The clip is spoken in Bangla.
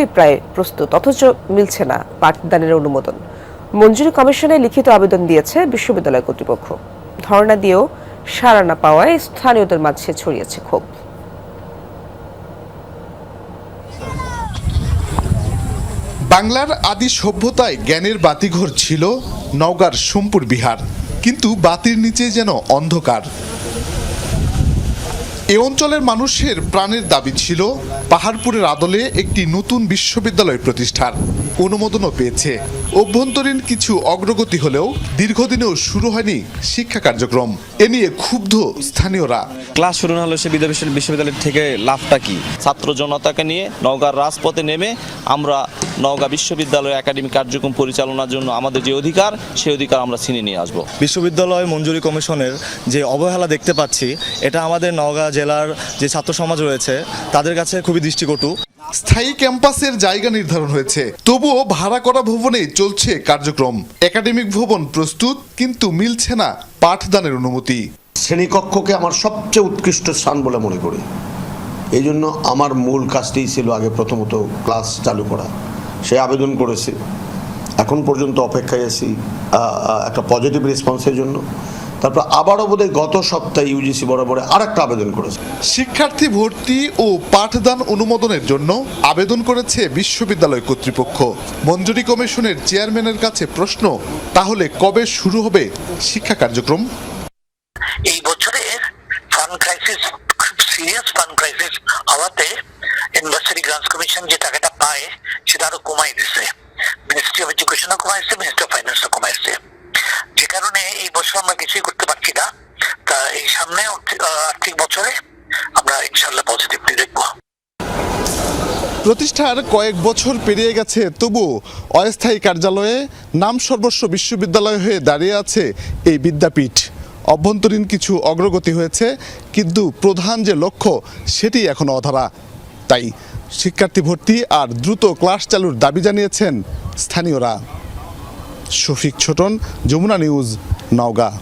কিছুই প্রায় প্রস্তুত, অথচ মিলছে না পাঠদানের অনুমোদন। মঞ্জুরি কমিশনে লিখিত আবেদন দিয়েছে বিশ্ববিদ্যালয় কর্তৃপক্ষ। ধর্ণা দিয়েও সাড়া না পাওয়ায় স্থানীয়দের মাঝে ছড়িয়েছে ক্ষোভ। বাংলার আদি সভ্যতায় জ্ঞানের বাতিঘর ছিল নওগাঁর সোমপুর বিহার, কিন্তু বাতির নিচে যেন অন্ধকার। এ অঞ্চলের মানুষের প্রাণের দাবি ছিল পাহাড়পুরের আদলে একটি নতুন বিশ্ববিদ্যালয় প্রতিষ্ঠার। অনুমোদনও পেয়েছে। অভ্যন্তরীণ কিছু অগ্রগতি হলেও দীর্ঘদিনেও শুরু হয়নি শিক্ষা কার্যক্রম। এ নিয়ে ক্ষুব্ধ স্থানীয়রা। ক্লাস শুরু না হলে সে বিদ্যা বিশ্ববিদ্যালয় থেকে লাভটা কি? ছাত্র জনতাকে নিয়ে নওগাঁর রাজপথে নেমে আমরা নওগাঁ বিশ্ববিদ্যালয় একাডেমিক কার্যক্রম পরিচালনার জন্য আমাদের যে অধিকার সেই অধিকার আমরা ছিনিয়ে নিয়ে আসব। বিশ্ববিদ্যালয় মঞ্জুরি কমিশনের যে অবহেলা দেখতে পাচ্ছি এটা আমাদের নওগাঁ জেলার যে ছাত্র সমাজ রয়েছে তাদের কাছে খুবই দৃষ্টিকটু। স্থায়ী ক্যাম্পাসের জায়গা নির্ধারণ হয়েছে। তবুও ভাড়া করা ভবনেই চলছে কার্যক্রম। একাডেমিক ভবন প্রস্তুত কিন্তু মিলছে না পাঠদানের অনুমতি। শ্রেণীকক্ষকে আমার সবচেয়ে উৎকৃষ্ট স্থান বলে মনে করি। এই জন্য আমার মূল কাজটি ছিল আগে প্রথমত ক্লাস চালু করা। সে আবেদন করেছি। এখন পর্যন্ত অপেক্ষায় আছি একটা পজিটিভ রেসপন্সের জন্য। তারপর আবারও বোধহয় গত সপ্তাহে ইউজিসি বরাবরে আর একটা আবেদন করেছে। শিক্ষার্থী ভর্তি ও পাঠদান অনুমোদনের জন্য আবেদন করেছে বিশ্ববিদ্যালয় কর্তৃপক্ষ। মঞ্জুরি কমিশনের চেয়ারম্যানের কাছে প্রশ্ন তাহলে কবে শুরু হবে শিক্ষা কার্যক্রম? এই বছরে ফান্ড ক্রাইসিস খুব সিরিয়াস ফান্ড ক্রাইসিস হওয়াতে ইউনিভার্সিটি গ্রান্টস কমিশন যে টাকাটা পায় সেটা আরও কমাই দিছে। মিনিস্ট্রি অফ এডুকেশনও কমাইছে মিনিস্ট্রি অফ ফাইন্যান্সও কমাইছে কারণে বছর আমরা কিছুই করতে পারছি না। তা এই সামনে আর্থিক- বছরে আমরা ইনশাল্লাহ পজিটিভলি দেখব। প্রতিষ্ঠার কয়েক বছর পেরিয়ে গেছে তবু অস্থায়ী কার্যালয়ে নাম সর্বস্ব বিশ্ববিদ্যালয় হয়ে দাঁড়িয়ে আছে এই বিদ্যাপীঠ। অভ্যন্তরীণ কিছু অগ্রগতি হয়েছে, কিন্তু প্রধান যে লক্ষ্য সেটি এখনও অধরা। তাই শিক্ষার্থী ভর্তি আর দ্রুত ক্লাস চালুর দাবি জানিয়েছেন স্থানীয়রা। শফিক ছোটন যমুনা নিউজ নওগাঁ।